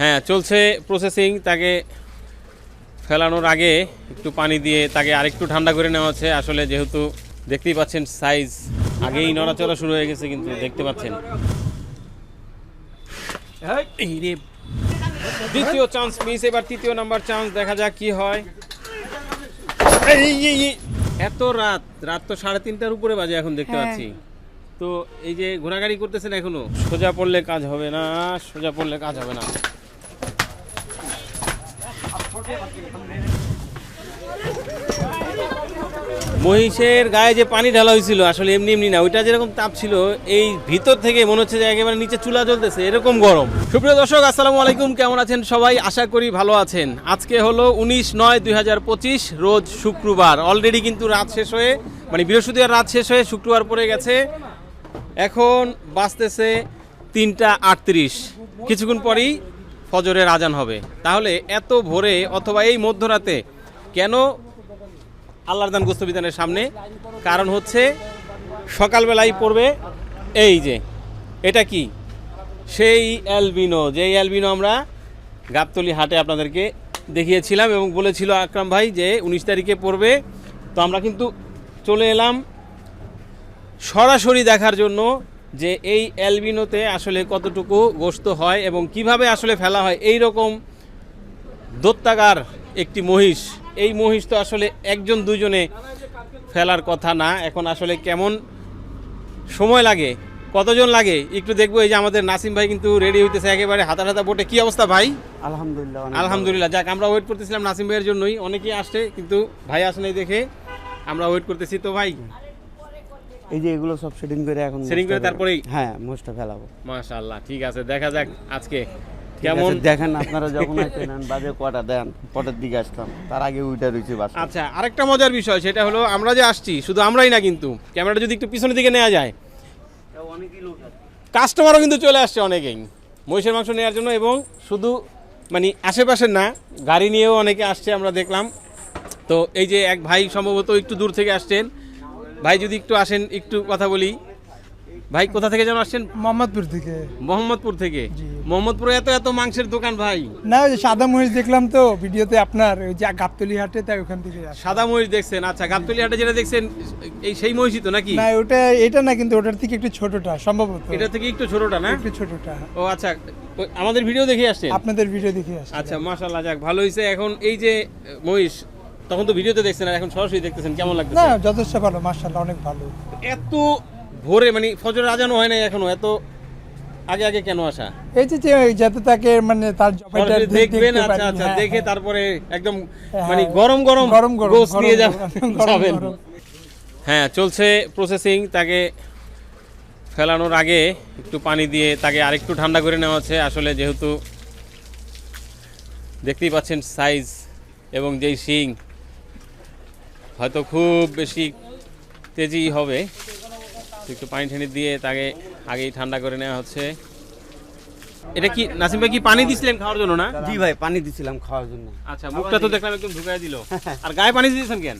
হ্যাঁ চলছে প্রসেসিং তাকে ফেলানোর আগে একটু পানি দিয়ে তাকে আরেকটু ঠান্ডা করে নেওয়া হচ্ছে। আসলে যেহেতু দেখতেই পাচ্ছেন সাইজ আগেই নড়াচড়া শুরু হয়ে গেছে কিন্তু দেখতে পাচ্ছেন। দ্বিতীয় চান্স মিস এবার তৃতীয় নাম্বার চান্স দেখা যাক কি হয়। এত রাত রাত তো সাড়ে তিনটার উপরে বাজে এখন দেখতে হ্যাঁ। পাচ্ছি। তো এই যে ঘোরাঘাড়ি করতেছেন এখনও? সোজা পড়লে কাজ হবে না সোজা পড়লে কাজ হবে না। মহিষের গায়ে যে পানি ঢালা হয়েছিল, আসলে এমনি এমনি না, ওইটা যেরকম তাপ ছিল, এই ভিতর থেকে মনে হচ্ছে যে একেবারে নিচে চুলা জ্বলতেছে, এরকম গরম। সুপ্রিয় দর্শক, আসসালামু আলাইকুম, কেমন আছেন সবাই? আশা করি ভালো আছেন। আজকে হলো উনিশ নয় দুই রোজ শুক্রবার। অলরেডি কিন্তু রাত শেষ হয়ে মানে বৃহস্পতিবার রাত শেষ হয়ে শুক্রবার পড়ে গেছে। এখন বাঁচতেছে তিনটা আটত্রিশ। কিছুক্ষণ পরেই ফজরের আজান হবে। তাহলে এত ভোরে অথবা এই মধ্যরাতে কেন আল্লাহর দান গোস্ত বিধানের সামনে? কারণ হচ্ছে সকালবেলাই পড়বে এই যে, এটা কি? সেই অ্যালবিনো, যেই অ্যালবিনো আমরা গাবতলি হাটে আপনাদেরকে দেখিয়েছিলাম এবং বলেছিল আকরাম ভাই যে উনিশ তারিখে পড়বে। তো আমরা কিন্তু চলে এলাম সরাসরি দেখার জন্য। যে এই অ্যালবিনোতে আসলে কতটুকু গোস্ত হয় এবং কীভাবে আসলে ফেলা হয় এই রকম দত্তাগার একটি মহিষ। এই মহিষ তো আসলে একজন দুজনে ফেলার কথা না এখন আসলে কেমন সময় লাগে কতজন লাগে? একটু দেখব এই যে আমাদের নাসিম ভাই কিন্তু রেডি হইতেছে একেবারে হাতা হাতা বোটে। কি অবস্থা ভাই? আলহামদুলিল্লাহ আলহামদুলিল্লাহ যাক আমরা ওয়েট করতেছিলাম নাসিম ভাইয়ের জন্যই। অনেকেই আসছে কিন্তু ভাই আসে দেখে। আমরা ওয়েট করতেছি তো ভাই। এই যে এগুলো সব সেটিং করে এখন Setting করে তারপরেই? হ্যাঁ মোষটা ফেলাবো। মাশাআল্লাহ ঠিক আছে দেখা যাক আজকে কেমন দেখেন আপনারা যখন আসছেন বাজে কটা দেন কটার দিকে আসতাম। তার আগে উইটা রয়েছে বাস আচ্ছা আরেকটা মজার বিষয় সেটা হলো আমরা যে আসছি শুধু আমরাই না কিন্তু ক্যামেরাটা যদি একটু পিছনের দিকে নেওয়া যায়। লোক কাস্টমারও কিন্তু চলে আসছে অনেকেই মহিষের মাংস নেওয়ার জন্য এবং শুধু মানে আশেপাশের না গাড়ি নিয়েও অনেকে আসছে আমরা দেখলাম। তো এই যে এক ভাই সম্ভবত একটু দূর থেকে আসছেন ভাই যদি একটু আসেন একটু কথা বলি। ভাই কোথা থেকে যেন আসছেন? মোহাম্মদপুর থেকে। মোহাম্মদপুর থেকে। মোহাম্মদপুরে এত এত মাংসের দোকান ভাই। না ওই যে সাদা মহিষ দেখলাম তো ভিডিওতে আপনার ওই যে গাবতলি হাটে তাই ওখান থেকে। সাদা মহিষ দেখছেন? আচ্ছা গাবতলি হাটে যেটা দেখছেন এই সেই মহিষই তো নাকি? না ওটা এটা না কিন্তু ওটার থেকে একটু ছোটটা সম্ভবত। এটা থেকে একটু ছোটটা না? একটু ছোটটা। ও আচ্ছা আমাদের ভিডিও দেখে আসছেন? আপনাদের ভিডিও দেখে আসছে। আচ্ছা মাশাল্লাহ যাক ভালো হয়েছে এখন এই যে মহিষ তখন তো ভিডিওতে দেখছেন আর এখন সরাসরি দেখতেছেন কেমন লাগছে না যথেষ্ট ভালো মার্শাল্লাহ অনেক ভালো। এত ভোরে মানে ফজর আজানো হয় নাই এখনও এত আগে আগে কেন আসা? এই যে যাতে তাকে মানে তার জবাইটা দেখবেন আচ্ছা আচ্ছা হ্যাঁ, দেখে হ্যাঁ। তারপরে একদম হ্যাঁ, মানে গরম গরম গরম গরম গোস নিয়ে গরম যা- গরম, গরম। যাবেন হ্যাঁ চলছে প্রসেসিং তাকে ফেলানোর আগে একটু পানি দিয়ে তাকে আরেকটু ঠান্ডা করে নেওয়া হচ্ছে। আসলে যেহেতু দেখতেই পাচ্ছেন সাইজ এবং যেই শিং হয়তো খুব বেশি তেজি হবে। একটু পানি ঠানি দিয়ে তাকে আগেই ঠান্ডা করে নেওয়া হচ্ছে। এটা কি নাসিম ভাই কি পানি দিছিলেন খাওয়ার জন্য না? জি ভাই পানি দিছিলাম খাওয়ার জন্য। আচ্ছা মুখটা তো দেখলাম একদম ঢুকাই দিল। আর গায়ে পানি দিয়েছেন কেন?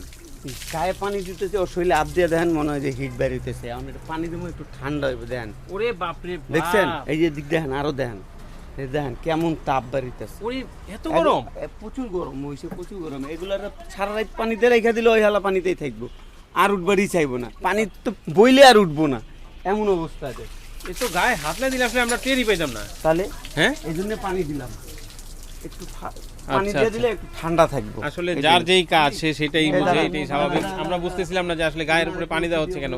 গায়ে পানি দিতেছে ওর শরীরে আপ দিয়ে দেন মনে হয় যে হিট বেরিতেছে এখন একটু পানি দেবো একটু ঠান্ডা হইবে দেখেন ওরে বাপরে দেখছেন? এই যে দিক দেখেন আরও দেখেন এই দেখেন কেমন তাপ বেরিতেছে ওরে এত গরম? প্রচুর গরম মহিষে প্রচুর গরম। এগুলার সারা রাত পানিতে রেখে দিলে ওই হালা পানিতেই থাকব। আর উঠবারই চাইব না। পানি তো বইলে আর উঠবো না। এমন অবস্থা আছে এ তো গায়ে হাত না দিলে আসলে আমরা টেরই পাইতাম না। তাহলে? হ্যাঁ? এই জন্য পানি দিলাম। একটু পানি আচ্ছা, দিয়ে আচ্ছা। দিলে একটু ঠান্ডা থাকব। আসলে যার যেই কাজ সে সেটাই বুঝে এটাই স্বাভাবিক। আমরা বুঝতেছিলাম না যে আসলে গায়ের উপরে পানি দেওয়া হচ্ছে কেন।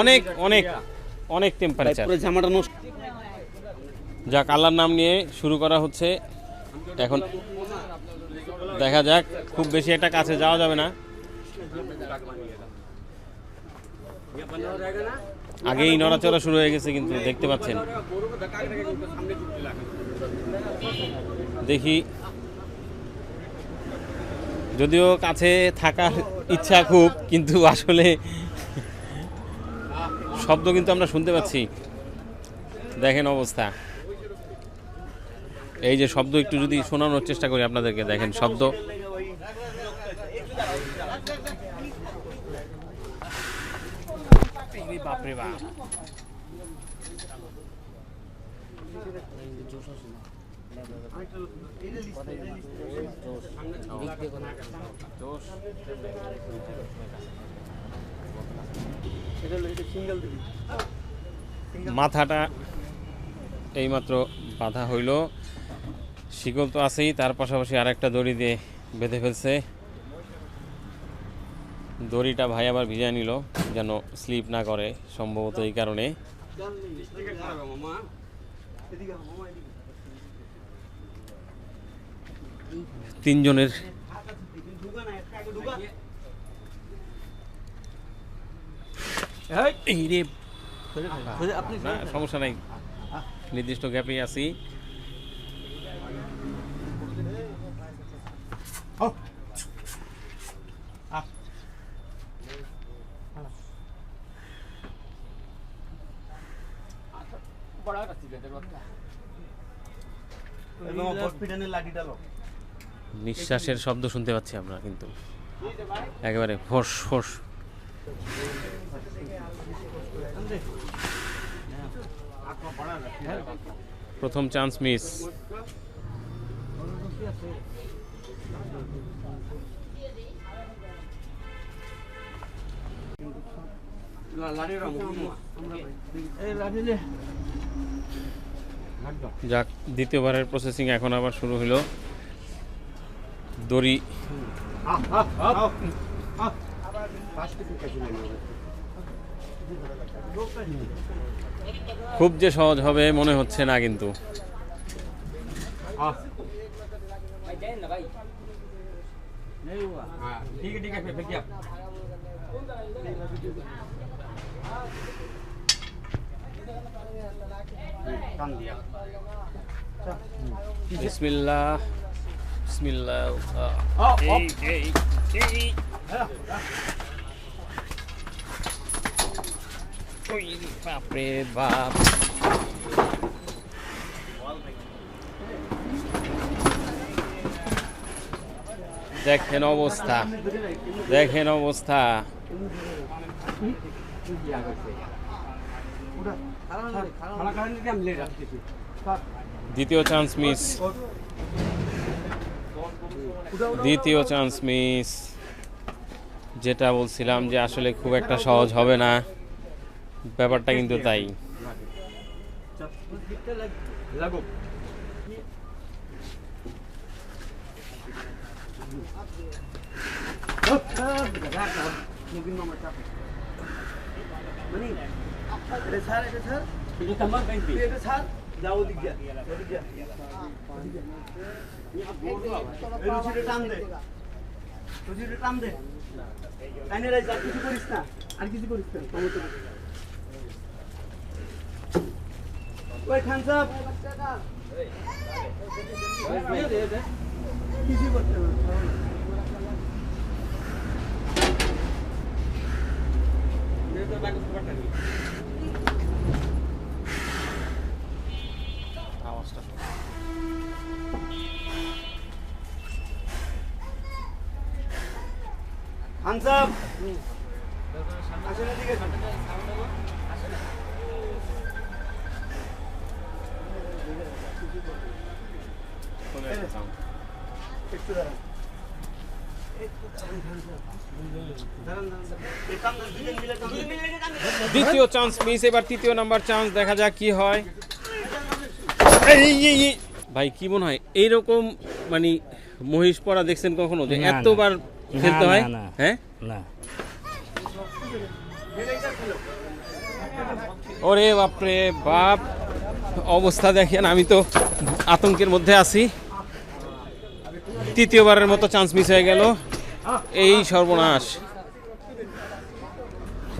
অনেক অনেক অনেক টেম্পারেচার পুরো জামাটা নষ্ট যাক, আল্লাহর নাম নিয়ে শুরু করা হচ্ছে। এখন দেখা যাক, খুব বেশি একটা কাছে যাওয়া যাবে না। আগেই নড়াচড়া শুরু হয়ে গেছে, কিন্তু দেখতে পাচ্ছেন। দেখি, যদিও কাছে থাকার ইচ্ছা খুব, কিন্তু আসলে শব্দ কিন্তু আমরা শুনতে পাচ্ছি। দেখেন অবস্থা। এই যে শব্দ একটু যদি শোনানোর চেষ্টা করি আপনাদেরকে, দেখেন শব্দ। মাথাটা এইমাত্র বাধা হইল। শিকল তো আছেই তার পাশাপাশি আরেকটা দড়ি দিয়ে বেঁধে ফেলছে। দড়িটা ভাই আবার ভিজায় নিল যেন স্লিপ না করে সম্ভবত এই কারণে। তিনজনের সমস্যা নাই। নির্দিষ্ট গ্যাপে আছি। হসপিটালের লাঠিটা লো নিঃশ্বাসের শব্দ শুনতে পাচ্ছি আমরা কিন্তু। একেবারে ফোস ফোস। প্রথম চান্স মিস যাক, দ্বিতীয়বারের প্রসেসিং এখন আবার শুরু হলো। দড়ি। খুব যে সহজ হবে, মনে হচ্ছে না কিন্তু। বিসমিল্লাহ বিসমিল্লাহ এই এই এই ওই বাপরে বাপ দেখেন অবস্থা। দেখেন অবস্থা। দ্বিতীয় চান্স মিস দ্বিতীয় চান্স মিস যেটা বলছিলাম যে আসলে খুব একটা সহজ হবে না। ব্যাপারটা কিন্তু তাই। টান দে রুচিটা টান দে টাইনে রাখ আর কিছু করিস না আর কিছু করিস না সমস্যা নেই। ওই খান সাহেব কিছু করতে হবে না। খান সাহেব আসেন এদিকে একটু দ্বিতীয় চান্স মিস এবার তৃতীয় নাম্বার চান্স দেখা যাক কি হয়। ভাই কি মনে হয় এইরকম মানে মহিষ পড়া দেখছেন কখনো যে। এতবার খেলতে হয়। হ্যাঁ না ওরে বাপরে বাপ অবস্থা দেখেন আমি তো আতঙ্কের মধ্যে আছি তৃতীয়বারের মতো চান্স মিস হয়ে গেল। এই সর্বনাশ।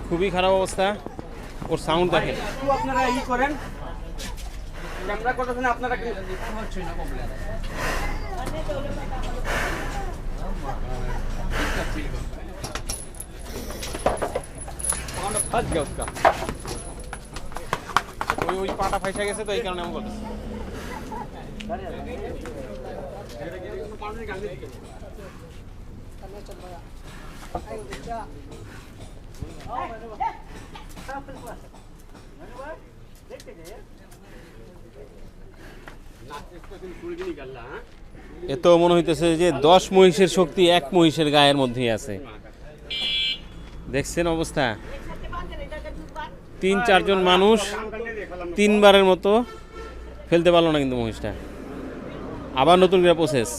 খুবই খারাপ অবস্থা। ওর সাউন্ড দেখেন একটু আপনারা ই করেন। ক্যামেরা করতেছেন আপনারা কি- ওই ওই পাটা ফাইসা গেছে তো এই কারণে আমি বলতেছি। এ তো মনে হইতেছে যে দশ মহিষের শক্তি এক মহিষের গায়ের মধ্যেই আছে। দেখছেন অবস্থা? তিন চারজন মানুষ তিনবারের মতো ফেলতে পারল না কিন্তু মহিষটা। আবার নতুন করে প্রসেস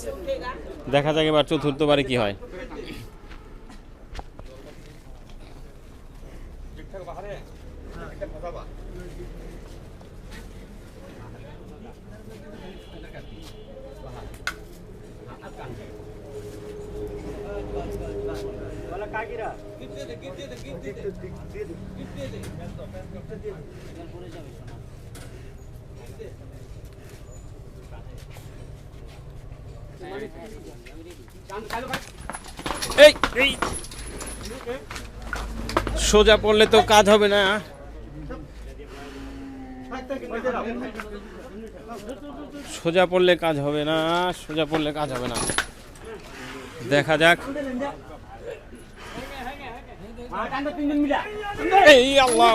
দেখা যাক এবার চতুর্থবারে কি হয় এই এই সোজা পড়লে তো কাজ হবে না। সোজা পড়লে কাজ হবে না, সোজা পড়লে কাজ হবে না। দেখা যাক। এই আল্লাহ।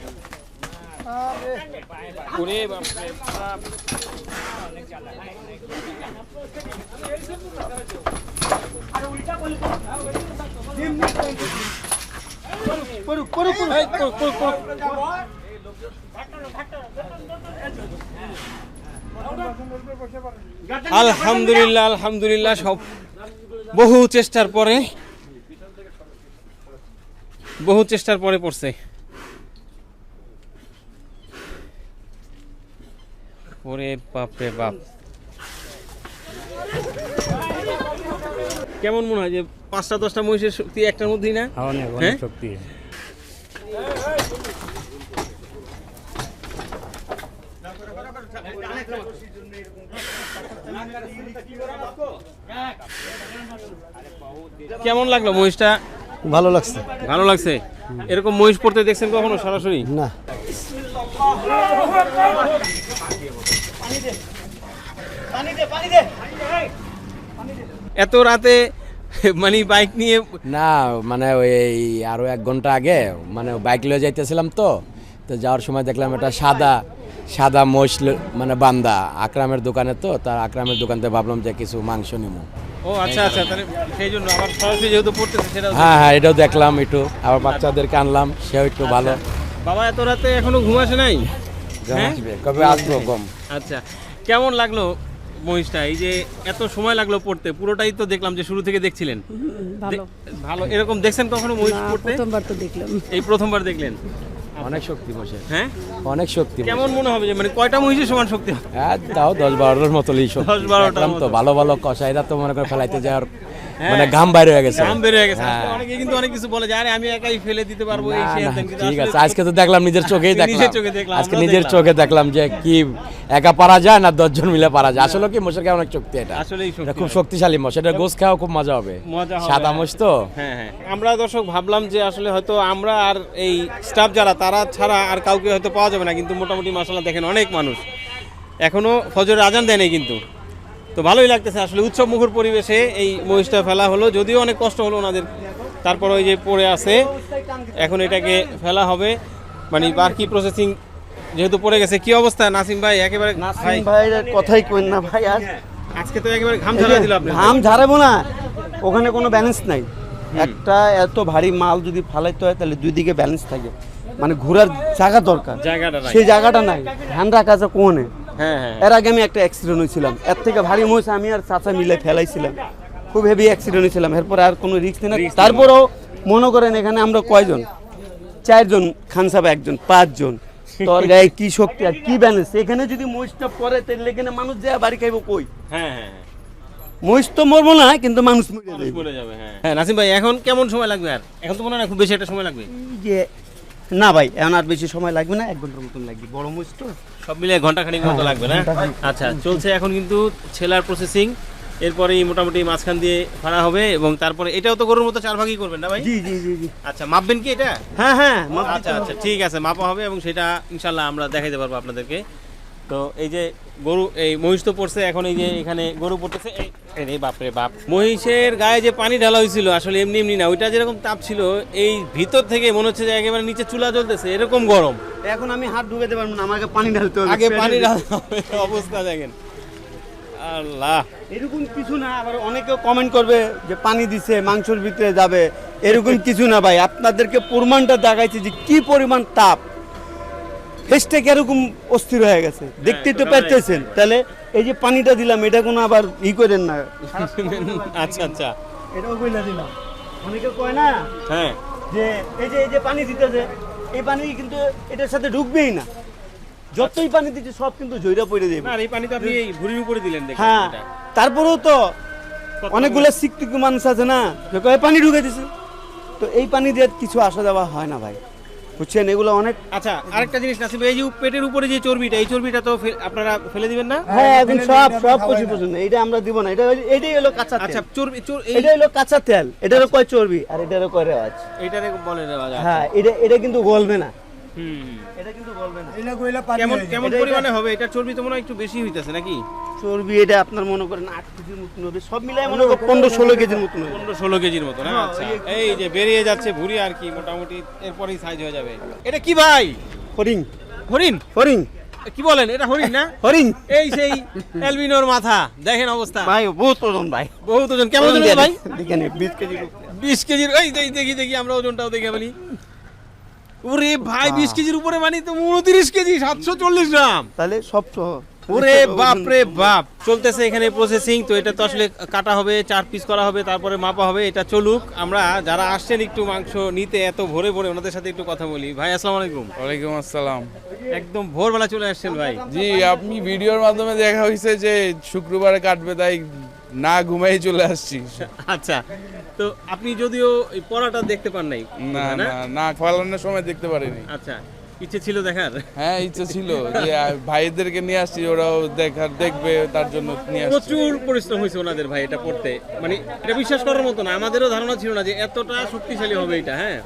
করুক। আলহামদুলিল্লাহ আলহামদুলিল্লাহ সব বহু চেষ্টার পরে বহু চেষ্টার পরে পড়ছে ওরে বাপ রে বাপ। কেমন মনে হয় যে পাঁচটা দশটা মহিষের শক্তি একটার মধ্যেই না? হ্যাঁ? অনেক শক্তি। কেমন লাগল মহিষটা? ভালো লাগছে। ভালো লাগছে? এরকম মহিষ পড়তে দেখছেন কখনো সরাসরি? না। এত রাতে মানে বাইক নিয়ে না মানে ওই আরও এক ঘণ্টা আগে মানে বাইক লয়ে যাইতেছিলাম তো তো যাওয়ার সময় দেখলাম এটা সাদা সাদা মোষ মানে বান্দা আকরামের দোকানে তো তার আকরামের দোকান থেকে ভাবলাম যে কিছু মাংস নিবো ও আচ্ছা আচ্ছা তাহলে সেই জন্য আবার সরাসরি যেহেতু পড়তেছে সেটা হ্যাঁ হ্যাঁ এটাও দেখলাম একটু আবার বাচ্চাদেরকে আনলাম সেও একটু ভালো। বাবা এত রাতে এখনও ঘুম আসে নাই? আসবে কবে আসব কম? আচ্ছা কেমন লাগল মহিষটা? এই যে এত সময় লাগল পড়তে পুরোটাই তো দেখলাম যে শুরু থেকে দেখছিলেন। ভালো। ভালো। এরকম দেখছেন কখনো মহিষ পড়তে? প্রথমবার তো দেখলাম। হ্যাঁ। এই প্রথমবার দেখলেন। অনেক শক্তি বসে হ্যাঁ? অনেক শক্তি কেমন মনে হবে যে মানে কয়টা মহিষের সমান শক্তি হবে? হ্যাঁ তাও দশ বারোটার মতো শক্তি। 10-12টার তো মতো। ভালো ভালো কষাইরা তো মনে করে ফেলাইতে যাওয়ার হ্যাঁ। মানে ঘাম বাইরে হয়ে গেছে। দাম বেড়ে গেছে। হ্যাঁ। অনেকে কিন্তু অনেক কিছু বলে আরে আমি একাই ফেলে দিতে পারব এই ঠিক আছে আজকে তো দেখলাম নিজের চোখেই দেখলাম। নিজের চোখে দেখলাম, আজকে নিজের চোখে দেখলাম যে কি একা পারা যায় না দশজন মিলে পারা যায়? আসলে কি মোষের অনেক শক্তি এটা? খুব শক্তিশালী মোষ। এটা গোস খাওয়া খুব মজা হবে। সাদা হ্যাঁ। মোষ তো? হ্যাঁ হ্যাঁ। আমরা দর্শক ভাবলাম যে আসলে হয়তো আমরা আর এই স্টাফ যারা তারা ছাড়া আর কাউকে হয়তো পাওয়া যাবে না। কিন্তু মোটামুটি মাসাল্লাহ দেখেন অনেক মানুষ। এখনও ফজরের আজান দেয় নাই কিন্তু। তো ভালোই লাগতেছে। আসলে উৎসব মুখর পরিবেশে এই মহিষটা ফেলা হলো। যদিও অনেক কষ্ট হলো ওনাদের। তারপর ওই যে পড়ে আছে এখন এটাকে ফেলা হবে। মানে বাকি প্রসেসিং যেহেতু পড়ে গেছে কি অবস্থা নাসিম ভাই? একেবারে নাসিম ভাইয়ের কথাই কইন না ভাই আর আজকে তো একেবারে ঘাম ঝালা দিল আপনি ঘাম ঝাড়াবো না ওখানে কোনো ব্যালেন্স নাই। একটা এত ভারী মাল যদি ফালাইতে হয় তাহলে দুই দিকে ব্যালেন্স থাকে। মানে ঘোরার জায়গা দরকার। জায়গাটা নাই। সেই জায়গাটা নাই। ধ্যান রাখা আছে কোনে এর আগে আমি একটা অ্যাক্সিডেন্ট হয়েছিলাম। এর থেকে ভারী মহিষ আমি আর চাচা মিলে ফেলাইছিলাম। খুব হেভি অ্যাক্সিডেন্ট হয়েছিলাম। এরপর আর কোনো রিস্ক নেই তারপরেও মনে করেন এখানে আমরা কয়জন? চারজন খান সাহেব একজন পাঁচজন। তোর গায়ে কি শক্তি আর কি ব্যালেন্স এখানে যদি মহিষটা পরে তাহলে এখানে মানুষ যায় বাড়ি খাইবো কই? হ্যাঁ হ্যাঁ হ্যাঁ। মহিষ তো মরবো না কিন্তু মানুষ মরে যাবে। যাবে হ্যাঁ। হ্যাঁ নাসিম ভাই এখন কেমন সময় লাগবে আর? এখন তো মনে হয় খুব বেশি একটা সময় লাগবে। যে না ভাই এখন আর বেশি সময় লাগবে না এক ঘণ্টার মতন লাগবে। বড় মহিষ তো। সব মিলে ঘণ্টা খানিক মতো লাগবে না? আচ্ছা চলছে এখন কিন্তু ছেলার প্রসেসিং এরপরেই মোটামুটি মাঝখান দিয়ে ফাড়া হবে এবং তারপরে এটাও তো গরুর মতো চার ভাগই করবেন না ভাই? জি জি জি আচ্ছা মাপবেন কি এটা? হ্যাঁ হ্যাঁ আচ্ছা আচ্ছা ঠিক আছে মাপা হবে এবং সেটা ইনশাল্লাহ আমরা দেখাইতে পারব আপনাদেরকে। তো এই যে গরু এই মহিষ তো পড়ছে এখন এই যে এখানে গরু পড়তেছে এই বাপরে বাপ। মহিষের গায়ে যে পানি ঢালা হয়েছিল আসলে এমনি এমনি না ওইটা যেরকম তাপ ছিল এই ভিতর থেকে মনে হচ্ছে যে একেবারে নিচে চুলা জ্বলতেছে এরকম গরম। এখন আমি হাত ঢুকাতে পারব না আমাকে পানি ঢালতে হবে আগে পানি ঢালতে হবে অবস্থা দেখেন। আল্লাহ। এরকম কিছু না আবার অনেকেও কমেন্ট করবে যে পানি দিছে মাংসের ভিতরে যাবে এরকম কিছু না ভাই। আপনাদেরকে প্রমাণটা দেখাইছে যে কি পরিমাণ তাপ। ফেসটা কীরকম অস্থির হয়ে গেছে। দেখতেই তো ওটা পাচ্ছেন তাহলে এই যে পানিটা দিলাম এটা কোনো আবার ই করেন না। আচ্ছা আচ্ছা। এটাও কইলা দিলাম। অনেকে কয় না হ্যাঁ। যে এই যে এই যে পানি দিতেছে এই পানি কিন্তু এটার সাথে ঢুকবেই না। যতই পানি দিচ্ছে সব কিন্তু জৈরা পড়ে যাবে না আর এই পানি তো আপনি এই ভুড়ির উপরে দিলেন দেখুন হ্যাঁ। তারপরেও তো অনেকগুলো শিক্ষিত মানুষ আছে না যে কয় পানি ঢুকে দিছে তো এই পানি দিয়ে কিছু আসা যাওয়া হয় না ভাই। বুঝছেন? এগুলো অনেক আচ্ছা আরেকটা জিনিস নাসিব এই যে পেটের উপরে যে চর্বিটা এই চর্বিটা তো আপনারা ফেলে দিবেন না? হ্যাঁ এখন সব সব পশু পছন্দ এটা আমরা দিব না এটা হলো- এটাই হলো কাঁচা তেল। আচ্ছা চর্বি চর- এটা হলো কাঁচা তেল এটারও কয় চর্বি? আর এটারও কয় রেওয়াজ? এটারে বলে দেওয়া যায় হ্যাঁ এটা এটা কিন্তু গলবে না। হুম। এটা কিন্তু গলবে না। কেমন কেমন পরিমাণে হবে? এটা চর্বি তো মনে হয় একটু বেশি হইতেছে নাকি? চর্বি এটা আপনার মনে করেন আট কেজির মতন হবে। সব মিলাই মনে করেন পনেরো ষোলো কেজির মতন হবে। পনেরো কেজির মতো না? হ্যাঁ, আচ্ছা। এই- এই যে বেরিয়ে যাচ্ছে ভুড়ি আর কি মোটামুটি এরপরেই সাইজ হয়ে যাবে। এটা কি ভাই? হরিং হরিণ? হরিং কি বলেন? এটা হরিণ না? হরিং এই সেই মাথা। দেখেন অবস্থা। ভাই বহুত ওজন ভাই। বহুত ওজন। কেমন ওজন ভাই? দেখেন বিশ কেজির উপরে। বিশ কেজির এই দেখি দেখি দেখি আমরা ওজনটাও দেখে বলি ওরে ভাই বিশ কেজির উপরে মানে তো উনত্রিশ কেজি সাতশো চল্লিশ গ্রাম। তাহলে সব সহ ওরে বাপ রে বাপ চলতেছে এখানে প্রসেসিং তো এটা তো আসলে কাটা হবে চার পিস করা হবে তারপরে মাপা হবে এটা চলুক। আমরা যারা আসছেন একটু মাংস নিতে এত ভোরে ভোরে ওনাদের সাথে একটু কথা বলি। ভাই আসসালামু আলাইকুম। ওয়ালাইকুম আসসালাম। একদম ভোরবেলা চলে আসছেন ভাই। জি আপনি ভিডিওর মাধ্যমে দেখা হয়েছে যে শুক্রবারে কাটবে তাই না ঘুমাই চলে আসছি। আচ্ছা তো আপনি যদিও পড়াটা দেখতে পান নাই না না? না ফলানোর সময় দেখতে পারিনি। আচ্ছা। ইচ্ছে ছিল দেখার? হ্যাঁ ইচ্ছে ছিল। যে ভাইদেরকে নিয়ে আসছি ওরাও দেখার দেখবে তার জন্য নিয়ে আসছি। প্রচুর পরিশ্রম হয়েছে ওনাদের ভাই এটা পড়তে। মানে এটা বিশ্বাস করার মতো না আমাদেরও ধারণা ছিল না যে এতটা শক্তিশালী হবে এটা হ্যাঁ।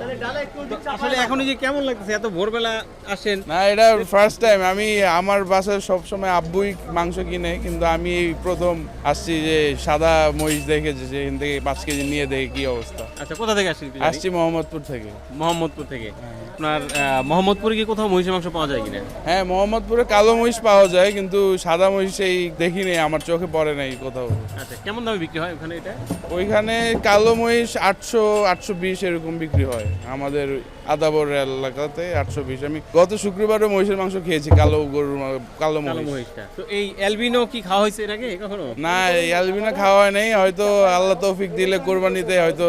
আসলে এখন যে কেমন লাগতেছে এত ভোরবেলা আসেন? না এটা ফার্স্ট টাইম আমি আমার বাসায় সবসময় আব্বুই মাংস কিনে কিন্তু আমি এই প্রথম আসছি যে সাদা মহিষ দেখে যে সেখান থেকে পাঁচ কেজি নিয়ে দেখি কি অবস্থা। আচ্ছা কোথা থেকে আসছেন আসছি মোহাম্মদপুর থেকে। মোহাম্মদপুর থেকে। আপনার মোহাম্মদপুরে কি কোথাও মহিষের মাংস পাওয়া যায় কিনা? হ্যাঁ মোহাম্মদপুরে কালো মহিষ পাওয়া যায় কিন্তু সাদা মহিষ এই দেখিনি আমার চোখে পড়ে নাই কোথাও। আচ্ছা কেমন দামে বিক্রি হয় ওখানে এটা? ওইখানে কালো মহিষ আটশো আটশো বিশ এরকম বিক্রি হয়। আমাদের আদাবর এলাকাতে আটশো বিশ। আমি গত শুক্রবারও মহিষের মাংস খেয়েছি কালো গরুর কালো মহিষ। মহিষটা। তো এই অ্যালবিনো কি খাওয়া হয়েছে এর আগে কখনো? না এই অ্যালবিনা খাওয়া হয় নাই হয়তো আল্লাহ তৌফিক দিলে কোরবানিতে হয়তো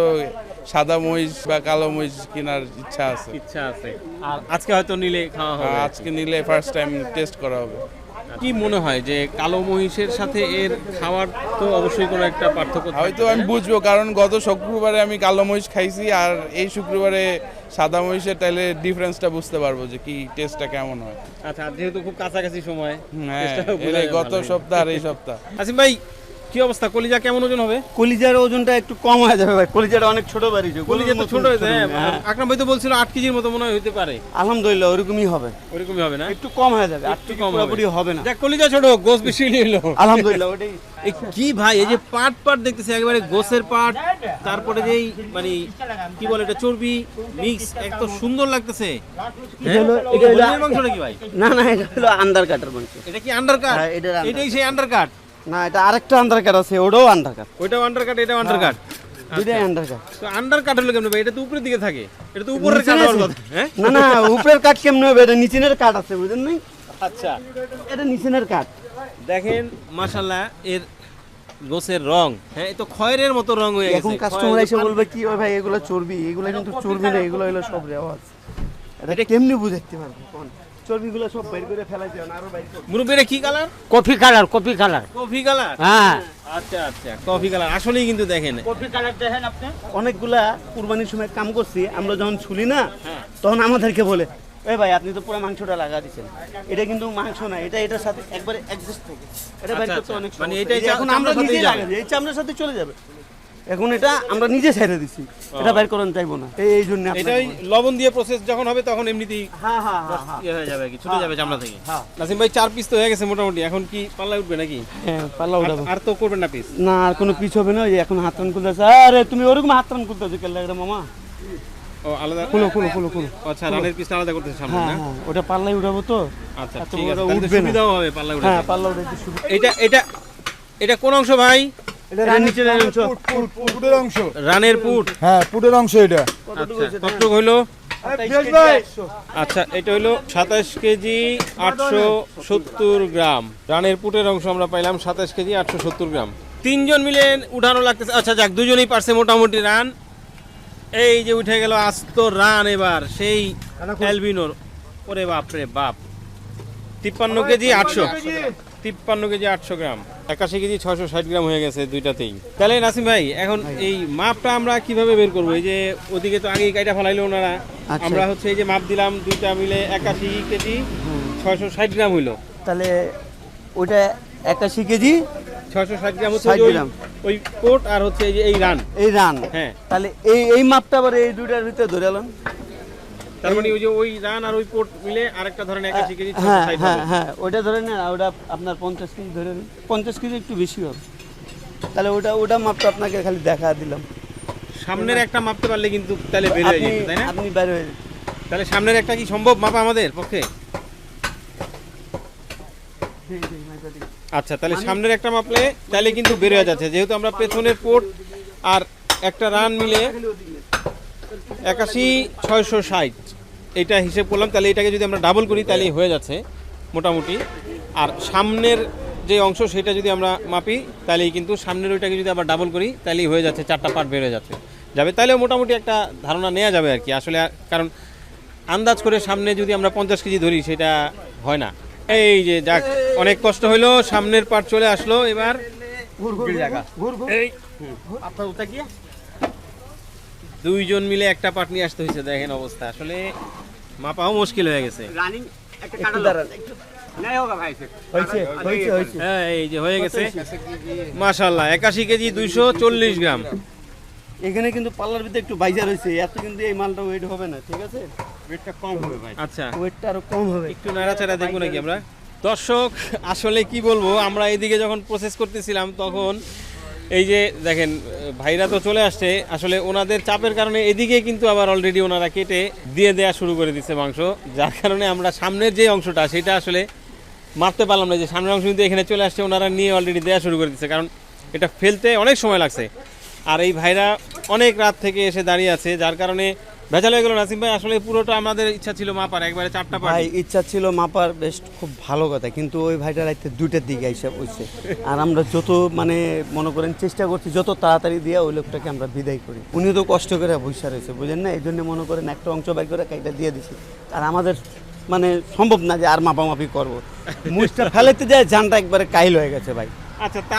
সাদা মহিষ বা কালো মহিষ কেনার ইচ্ছা আছে। ইচ্ছা আছে। আর আজকে হয়তো নিলে খাওয়া হবে। আজকে নিলে ফার্স্ট টাইম টেস্ট করা হবে। কি মনে হয় যে কালো মহিষের সাথে এর খাওয়ার তো অবশ্যই কোনো একটা পার্থক্য হয়তো আমি বুঝব কারণ গত শুক্রবারে আমি কালো মহিষ খাইছি আর এই শুক্রবারে সাদা মহিষের তাইলে ডিফারেন্সটা বুঝতে পারব যে কি টেস্টটা কেমন হয়। আচ্ছা যেহেতু খুব কাছাকাছি সময় হ্যাঁ গত সপ্তাহ আর এই সপ্তাহ। আসিম ভাই কি অবস্থা? কলিজা কেমন ওজন হবে? কলিজার ওজনটা একটু কম হয়ে যাবে ভাই। কলিজাটা অনেক ছোট বাড়িছে কলিজা তো ছোট হয়েছে হ্যাঁ হ্যাঁ। আকরাম ভাই তো বলছিল আট কেজির মতো মনে হয় হইতে পারে। আলহামদুলিল্লাহ ওরকমই হবে। ওরকমই হবে না? একটু কম হয়ে যাবে একটু কম পুরোপুরি হবে না। দেখ কলিজা ছোট গোস বেশি নিলো আলহামদুলিল্লাহ ওটাই। কি ভাই এই যে পাট পাট দেখতেছি একেবারে গোসের পাট তারপরে যেই মানে কি বলে এটা চর্বি মিক্স এত সুন্দর লাগতেছে। এটা হলো- এটা হলো- হরিণের মাংস নাকি ভাই? না না এটা হলো আন্ডার কাটার মাংস। এটা কি আন্ডার কাট হ্যাঁ, under- এটাই সেই আন্ডার কাট না এটা আরেকটা আন্ডার কাট আছে ওটাও আন্ডার কাট ওইটাও আন্ডার কাট এটাও আন্ডার কাট দুইটাই আন্ডার কাট তো আন্ডার কাট হলো কেমন ভাই এটা তো উপরের দিকে থাকে। এটা তো উপরের কাট হওয়ার কথা। হ্যাঁ? না না উপরের কাট কেমন হবে? এটা নিচের কাট আছে বুঝলেন নাই? আচ্ছা। এটা নিচের কাট দেখেন এর গোসের রং। হ্যাঁ তো খয়েরের মতো রং হয়ে গেছে। এখন কাস্টমার এসে বলবে কি ওই ভাই এগুলো চর্বি? এগুলো কিন্তু চর্বি না এগুলো হলো সব রেওয়াজ। এটা কেমনি বুঝাইতে পারব কোন? চর্বিগুলো সব বের করে ফেলাই দেন আরও বাইর করুন। মুরব্বীরা কি colour? Coffee colour coffee colour. Coffee colour? হ্যাঁ। আচ্ছা আচ্ছা কফি কালার। আসলেই কিন্তু দেখেন। কফি কালার দেখেন আপনি? অনেকগুলা কুরবানির সময় কাম করছি আমরা যখন শুলি না হ্যাঁ। তখন আমাদেরকে বলে এই ভাই আপনি তো পুরো মাংসটা লাগা দিচ্ছেন এটা কিন্তু মাংস না এটা এটার সাথে একবারে অ্যাডজাস্ট থাকে। এটা বাইর আচ্ছা, করতে আচ্ছা। অনেক মানে যে এখন আমরা নিজেই লাগাই এই চামড়ার সাথে চলে যাবে। এখন এটা আমরা নিজে ছেড়ে দিছি। এটা বাইর করেন চাইব না। এই এই জন্য এটা ওই লবণ দিয়ে প্রসেস যখন হবে তখন এমনিতেই হ্যাঁ হ্যাঁ হ্যাঁ যাবে কি ছুটে যাবে চামড়া থেকে। হ্যাঁ। নাসিম ভাই চার পিস তো হয়ে গেছে মোটামুটি এখন কি পাল্লা উঠবে নাকি? হ্যাঁ পাল্লা উঠাবো। আর- তো করবেন না পিস না আর কোনো পিছ হবে না এখন হাত টান খুলতেছে। আরে তুমি ওরকম হাত টান খুলতেছো কেন লাগে মামা? ও আলাদা? খুলো খুলো খুলো খুলো। আচ্ছা রানের পিসটা আলাদা করতেছে সামনে হ্যাঁ না? হ্যাঁ ওটা পাল্লাই উঠাবো তো। আচ্ছা ঠিক আছে উঠবে। সুবিধাও হবে পাল্লা উঠে হ্যাঁ পাল্লা শুরু এটা এটা এটা কোন অংশ ভাই? এটা নিচের অংশ। পুটের অংশ। রানের পুট। হ্যাঁ পুটের অংশ এটা। আচ্ছা হইল? আচ্ছা এটা হইল সাতাশ কেজি আটশো সত্তর গ্রাম। রানের পুটের অংশ আমরা পাইলাম সাতাশ কেজি আটশো সত্তর গ্রাম। তিনজন মিলে উঠানো লাগতেছে। আচ্ছা যাক দুজনেই পারছে মোটামুটি রান। এই যে উঠে গেল আস্ত রান এবার সেই অ্যালবিনোর। ওরে বাপ রে বাপ। তিপ্পান্ন কেজি আটশো। তিপ্পান্ন কেজি আটশো গ্রাম। একাশি কেজি ছয়শো ষাট গ্রাম হয়ে গেছে দুইটাতেই। তাহলে নাসিম ভাই এখন এই মাপটা আমরা কীভাবে বের করব? এই যে ওদিকে তো আগেই কাইটা ফেলাইলো ওনারা। আচ্ছা। আমরা হচ্ছে এই যে মাপ দিলাম দুইটা মিলে একাশি কেজি ছয়শো ষাট গ্রাম হইল। তাহলে ওইটা একাশি কেজি ছয়শো ষাট গ্রাম হচ্ছে ওই কোট আর হচ্ছে এই যে এই রান। এই রান। হ্যাঁ। তাহলে এই এই মাপটা আবার এই দুইটার ভিতরে ধরে এলাম তার মানে ওই যে ওই রান আর ওই পোর্ট মিলে আরেকটা ধরেন একাশি কেজি হ্যাঁ হ্যাঁ হ্যাঁ ওটা ধরে নেন ওটা আপনার পঞ্চাশ কেজি ধরে নিন। পঞ্চাশ কেজি একটু বেশি হবে। তাহলে ওটা ওটা মাপটা আপনাকে খালি দেখা দিলাম। সামনের একটা মাপতে পারলে কিন্তু তাহলে বের হয়ে যেত তাই না? আপনি বাইরে হয়ে তাহলে সামনের একটা কি সম্ভব মাপা আমাদের পক্ষে? আচ্ছা তাহলে সামনের একটা মাপলে তাহলে কিন্তু বের হয়ে যাচ্ছে। যেহেতু আমরা পেছনের পোর্ট আর একটা রান মিলে একাশি ছয়শো ষাট। এটা হিসেব করলাম, তাহলে এটাকে যদি আমরা ডাবল করি তাহলেই হয়ে যাচ্ছে মোটামুটি। আর সামনের যে অংশ, সেটা যদি আমরা মাপি, তাহলেই কিন্তু সামনের ওইটাকে যদি আবার ডাবল করি, তাহলেই হয়ে যাচ্ছে, চারটা পার্ট বেড়ে যাচ্ছে। যাবে, তাহলে মোটামুটি একটা ধারণা নেওয়া যাবে আর কি। আসলে কারণ আন্দাজ করে সামনে যদি আমরা পঞ্চাশ কেজি ধরি, সেটা হয় না। এই যে, যাক, অনেক কষ্ট হইল, সামনের পার্ট চলে আসলো, এবার দুইজন মিলে একটা পার্ট নিয়ে আসতে হয়েছে, দেখেন অবস্থা। আসলে মাপাও মুশকিল হয়ে গেছে। রানিং একটা হয়েছে হ্যাঁ এই যে হয়ে গেছে। মাশাল্লাহ একাশি কেজি দুইশো চল্লিশ গ্রাম। এখানে কিন্তু পাল্লার ভিতরে একটু বাইজা রয়েছে এত কিন্তু এই মালটা ওয়েট হবে না ঠিক আছে? ওয়েটটা কম হবে ভাই। আচ্ছা। ওয়েটটা আরও কম হবে। একটু নাড়াচাড়া দেখব নাকি আমরা? দর্শক আসলে কি বলব আমরা এদিকে যখন প্রসেস করতেছিলাম তখন এই যে দেখেন, ভাইরা তো চলে আসছে, আসলে ওনাদের চাপের কারণে এদিকে কিন্তু আবার অলরেডি ওনারা কেটে দিয়ে দেওয়া শুরু করে দিচ্ছে মাংস। যার কারণে আমরা সামনের যে অংশটা, সেটা আসলে মারতে পারলাম না যে সামনের অংশ কিন্তু এখানে চলে আসছে, ওনারা নিয়ে অলরেডি দেওয়া শুরু করে দিচ্ছে, কারণ এটা ফেলতে অনেক সময় লাগছে। আর এই ভাইরা অনেক রাত থেকে এসে দাঁড়িয়ে আছে, যার কারণে ভেজাল হয়ে গেল নাসিম ভাই। আসলে পুরোটা আমাদের ইচ্ছা ছিল মাপার একবারে চারটা ভাই ইচ্ছা ছিল মাপার বেশ খুব ভালো কথা। কিন্তু ওই ভাইটা রাইতে দুইটার দিকে হিসাব হয়েছে আর আমরা যত মানে মনে করেন চেষ্টা করছি যত তাড়াতাড়ি দিয়ে ওই লোকটাকে আমরা বিদায় করি। উনি তো কষ্ট করে বৈশা রয়েছে বুঝেন না? এই জন্য মনে করেন একটা অংশ বাই করে কাইটা দিয়ে দিছি। আর আমাদের মানে সম্ভব না যে আর মাপামাপি করব। মুখটা ফেলাইতে যায় জানটা একবারে কাইল হয়ে গেছে ভাই। আচ্ছা তা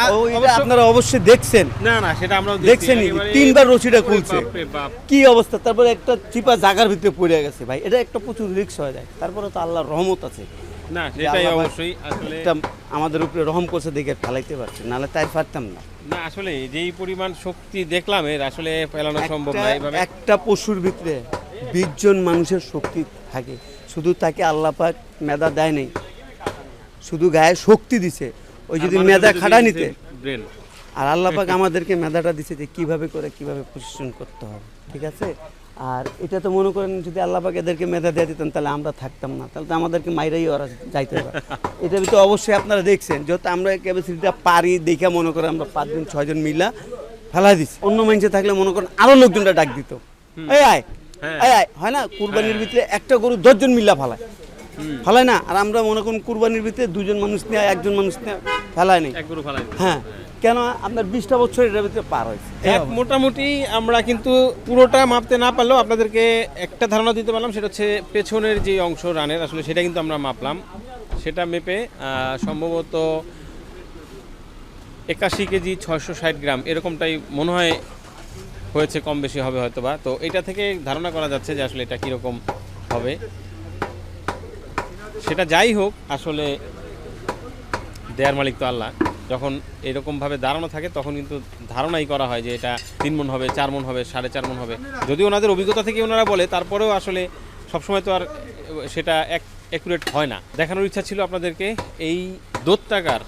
আপনারা অবশ্যই দেখছেন। না না সেটা আমরা দেখছেনই, তিনবার রশিটা খুলছে। কি অবস্থা? তারপরে একটা চিপা জাগার ভিতরে পড়ে গেছে ভাই। এটা একটা প্রচুর রিক্স হয়ে যায়। তারপরে তো আল্লাহর রহমত আছে। না সেটাই অবশ্যই। আসলে আমাদের উপরে রহম করছে দেখে ফেলাইতে পারছে। নাহলে তাই পারতাম না। না আসলে যেই পরিমাণ শক্তি দেখলাম এর আসলে ফেলানো সম্ভব না একটা- এইভাবে। একটা পশুর ভিতরে বিশ জন মানুষের শক্তি থাকে। শুধু তাকে আল্লাহ পাক মেধা দেয় নাই শুধু গায়ে শক্তি দিছে। ওই যদি মেধা খাটা নিতে। আর আল্লাহ পাক আমাদেরকে মেধাটা দিছে যে কীভাবে করে কীভাবে পজিশন করতে হবে ঠিক আছে? আর এটা তো মনে করেন যদি আল্লাহ পাক এদেরকে মেধা দিয়ে দিতেন তাহলে আমরা থাকতাম না। তাহলে তো আমাদেরকে মাইরাই ওরা যাইতে পারে এটা তো অবশ্যই আপনারা দেখছেন যত আমরা ক্যাপাসিটিটা পারি দেখে মনে করেন আমরা পাঁচজন ছয়জন মিলা ফেলাই দিচ্ছি অন্য মানুষে থাকলে মনে করেন আরও লোকজনটা ডাক দিত। এই আয় হ্যাঁ। আয় হয় না? কুরবানির ভিতরে একটা গরু দশজন মিলা ফেলায়। ফেলায় না? আর আমরা মনে করুন কুরবানির ভিতরে দুজন মানুষ নেয় একজন মানুষ নেয় ফেলায় নেই। এক গরু ফেলাই হ্যাঁ। কেন আপনার বিশটা বছর এটার ভিতরে পার হয়েছে? এক মোটামুটি আমরা কিন্তু পুরোটা মাপতে না পারলেও আপনাদেরকে একটা ধারণা দিতে পারলাম সেটা হচ্ছে পেছনের যে অংশ রানের আসলে সেটা কিন্তু আমরা মাপলাম। সেটা মেপে সম্ভবত একাশি কেজি ছয়শো ষাট গ্রাম এরকমটাই মনে হয় হয়েছে কম বেশি হবে হয়তো বা তো এটা থেকে ধারণা করা যাচ্ছে যে আসলে এটা কীরকম হবে। সেটা যাই হোক, আসলে দেয়ার মালিক তো আল্লাহ। যখন এরকমভাবে দাঁড়ানো থাকে, তখন কিন্তু ধারণাই করা হয় যে এটা তিন মন হবে, চার মন হবে, সাড়ে চার মন হবে। যদি ওনাদের অভিজ্ঞতা থেকে ওনারা বলে, তারপরেও আসলে সবসময় তো আর সেটা এক অ্যাকুরেট হয় না। দেখানোর ইচ্ছা ছিল আপনাদেরকে, এই দোত্তাকার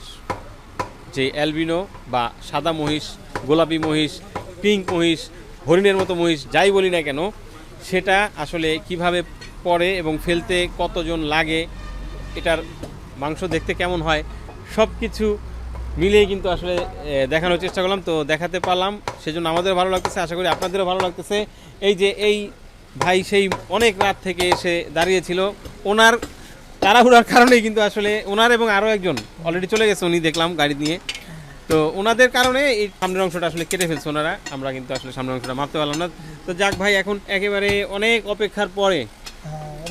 যে অ্যালবিনো বা সাদা মহিষ, গোলাপি মহিষ, পিঙ্ক মহিষ, হরিণের মতো মহিষ, যাই বলি না কেন, সেটা আসলে কীভাবে পড়ে এবং ফেলতে কতজন লাগে, এটার মাংস দেখতে কেমন হয় সব কিছু মিলিয়ে কিন্তু আসলে দেখানোর চেষ্টা করলাম। তো দেখাতে পারলাম, সেজন্য আমাদের ভালো লাগতেছে, আশা করি আপনাদেরও ভালো লাগতেছে। এই যে এই ভাই সেই অনেক রাত থেকে এসে দাঁড়িয়েছিল, ওনার তাড়াহুড়ার কারণেই কিন্তু আসলে ওনার এবং আরও একজন অলরেডি চলে গেছে উনি, দেখলাম গাড়ি নিয়ে। তো ওনাদের কারণে এই সামনের অংশটা আসলে কেটে ফেলছে ওনারা, আমরা কিন্তু আসলে সামনের অংশটা মারতে পারলাম না। তো যাক ভাই, এখন একেবারে অনেক অপেক্ষার পরে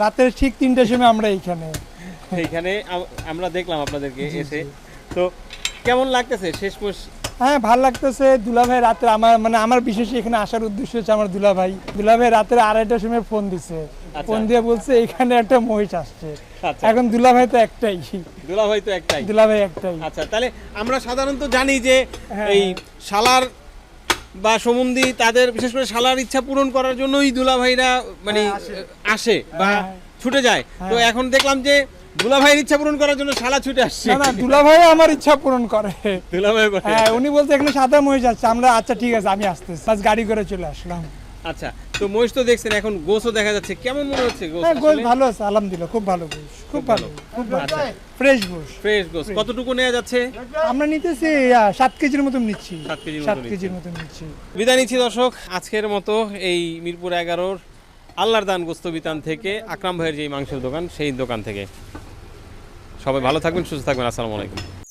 রাতের ঠিক তিনটার সময় আমরা এইখানে। এইখানে আমরা দেখলাম আপনাদেরকে এসে। তো কেমন লাগতেছে? শেষমেশ হ্যাঁ ভালো লাগতেছে। দুলাভাই রাতে আমার মানে আমার বিশেষ এখানে আসার উদ্দেশ্য হচ্ছে আমার দুলাভাই। দুলাভাই রাতের আড়াইটার সময় ফোন দিছে। ফোন দিয়ে বলছে এখানে একটা মহিষ আসছে। আচ্ছা। এখন দুলাভাই তো একটাই। দুলা ভাই তো একটাই। দুলাভাই একটাই। আচ্ছা তাহলে আমরা সাধারণত জানি যে হ্যাঁ, এই শালার বা সমুন্দি তাদের বিশেষ করে শালার ইচ্ছা পূরণ করার জন্যই দুলা ভাইরা মানে আসে। বা হ্যাঁ। ছুটে যায়। তো এখন দেখলাম যে দুলা ভাইয়ের ইচ্ছা পূরণ করার জন্য শালা ছুটে আসছে। না দুলাভাই আমার ইচ্ছা পূরণ করে। দুলা ভাই হ্যাঁ উনি বলতে এখানে সাদা মহিষ যাচ্ছে আমরা আচ্ছা ঠিক আছে আমি আসতেছি। বাস গাড়ি করে চলে আসলাম। আচ্ছা তো মহিষ তো দেখছেন এখন গোসও দেখা যাচ্ছে। কেমন মনে হচ্ছে গোস হ্যাঁ গোশ ভালো আছে আলহামদুলিল্লাহ খুব ভালো গোশ খুব ভালো। খুব ভালো। ফ্রেশ গোশ ফ্রেশ গোস কতটুকু নেওয়া যাচ্ছে? আমরা নিতেছি সাত কেজির মতন নিচ্ছি। কেজির মতো সাত কেজির মতন নিচ্ছি। বিদায় নিচ্ছি দর্শক আজকের মতো এই মিরপুর এগারোর আল্লাহর দান গোস্ত বিতান থেকে আকরাম ভাইয়ের যে মাংসের দোকান সেই দোকান থেকে। সবাই ভালো থাকবেন সুস্থ থাকবেন। আসসালামু আলাইকুম।